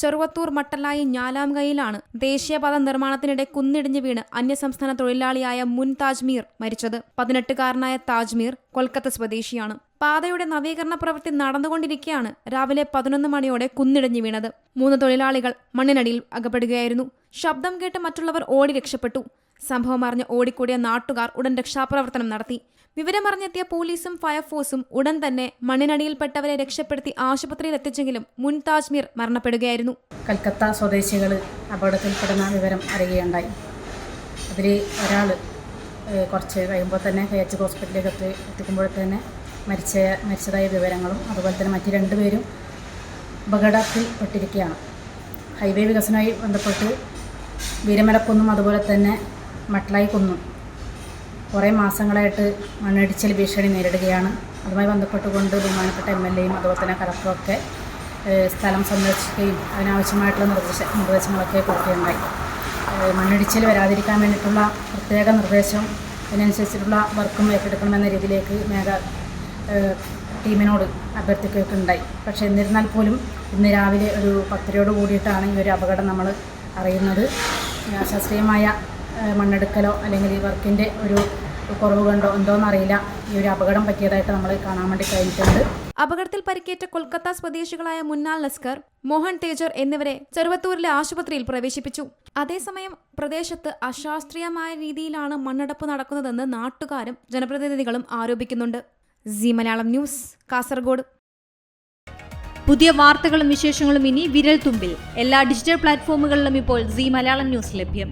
ചെറുവത്തൂർ മട്ടല്ലായി ഞാലാംകൈയിലാണ് ദേശീയപാത നിർമ്മാണത്തിനിടെ കുന്നിടിഞ്ഞു വീണ് അന്യസംസ്ഥാന തൊഴിലാളിയായ മുൻ താജ്മീർ മരിച്ചത്. പതിനെട്ടുകാരനായ താജ്മീർ കൊൽക്കത്ത സ്വദേശിയാണ്. പാതയുടെ നവീകരണ പ്രവൃത്തി നടന്നുകൊണ്ടിരിക്കെയാണ് രാവിലെ പതിനൊന്ന് മണിയോടെ കുന്നിടിഞ്ഞു വീണത്. മൂന്ന് തൊഴിലാളികൾ മണ്ണിനടിയിൽ അകപ്പെടുകയായിരുന്നു. ശബ്ദം കേട്ട് മറ്റുള്ളവർ ഓടി രക്ഷപ്പെട്ടു. സംഭവം അറിഞ്ഞ് ഓടിക്കൂടിയ നാട്ടുകാർ ഉടൻ രക്ഷാപ്രവർത്തനം നടത്തി. വിവരമറിഞ്ഞെത്തിയ പോലീസും ഫയർഫോഴ്സും ഉടൻ തന്നെ മണ്ണിനടിയിൽപ്പെട്ടവരെ രക്ഷപ്പെടുത്തി ആശുപത്രിയിൽ എത്തിച്ചെങ്കിലും മുൻ താജ്മീർ മരണപ്പെടുകയായിരുന്നു. കൽക്കത്ത സ്വദേശികൾ അപകടത്തിൽപ്പെടുന്ന വിവരം അറിയുകയുണ്ടായി. അതിൽ ഒരാൾ കുറച്ച് കഴിയുമ്പോൾ തന്നെ കെ എച്ച് ഹോസ്പിറ്റലിലേക്ക് എത്തി എത്തിക്കുമ്പോൾ തന്നെ മരിച്ച മരിച്ചതായ വിവരങ്ങളും അതുപോലെ തന്നെ മറ്റ് രണ്ടുപേരും അപകടത്തിൽ പെട്ടിരിക്കുകയാണ് ഹൈവേ വികസനവുമായി ബന്ധപ്പെട്ട് വീരമലക്കുന്നും അതുപോലെ തന്നെ മട്ടലായി കുന്നും കുറേ മാസങ്ങളായിട്ട് മണ്ണിടിച്ചിൽ ഭീഷണി നേരിടുകയാണ്. അതുമായി ബന്ധപ്പെട്ടുകൊണ്ട് ബഹുമാനപ്പെട്ട എം എൽ എയും അതുപോലെ തന്നെ കളക്ടറൊക്കെ സ്ഥലം സന്ദർശിക്കുകയും അതിനാവശ്യമായിട്ടുള്ള നിർദ്ദേശ നിർദ്ദേശങ്ങളൊക്കെ കൊടുക്കുകയുണ്ടായി. മണ്ണിടിച്ചിൽ വരാതിരിക്കാൻ വേണ്ടിയിട്ടുള്ള പ്രത്യേക നിർദ്ദേശം അതിനനുസരിച്ചിട്ടുള്ള വർക്കും ഏറ്റെടുക്കണമെന്ന രീതിയിലേക്ക് മേഘ ടീമിനോട് അഭ്യർത്ഥിക്കുകയൊക്കെ ഉണ്ടായി പക്ഷേ എന്നിരുന്നാൽ പോലും ഇന്ന് രാവിലെ ഒരു പത്തരയോട് കൂടിയിട്ടാണ് ഈ ഒരു അപകടം നമ്മൾ അറിയുന്നത്. ഏഹ് മണ്ണെടുക്കലോ അല്ലെങ്കിൽ ഈ വർക്കിന്റെ ഒരു കുറവ് കണ്ടോ എന്തോന്നറിയില്ല ഈ ഒരു അപകടം പറ്റിയതായിട്ട് നമ്മൾ കാണാൻ വേണ്ടി കഴിഞ്ഞിട്ടുണ്ട്. അപകടത്തിൽ പരിക്കേറ്റ കൊൽക്കത്ത സ്വദേശികളായ മുന്നാൽ ലസ്കർ മോഹൻ തേജർ എന്നിവരെ ചെറുവത്തൂരിലെ ആശുപത്രിയിൽ പ്രവേശിപ്പിച്ചു. അതേസമയം പ്രദേശത്ത് അശാസ്ത്രീയമായ രീതിയിലാണ് മണ്ണെടുപ്പ് നടക്കുന്നതെന്ന് നാട്ടുകാരും ജനപ്രതിനിധികളും ആരോപിക്കുന്നുണ്ട്. C Malayalam news Kasaragod. പുതിയ വാർത്തകളും വിശേഷങ്ങളും ഇനി വിരൽ തുമ്പിൽ എല്ലാ ഡിജിറ്റൽ പ്ലാറ്റ്ഫോമുകളിലും ഇപ്പോൾ സി മലയാളം ന്യൂസ് ലഭ്യം.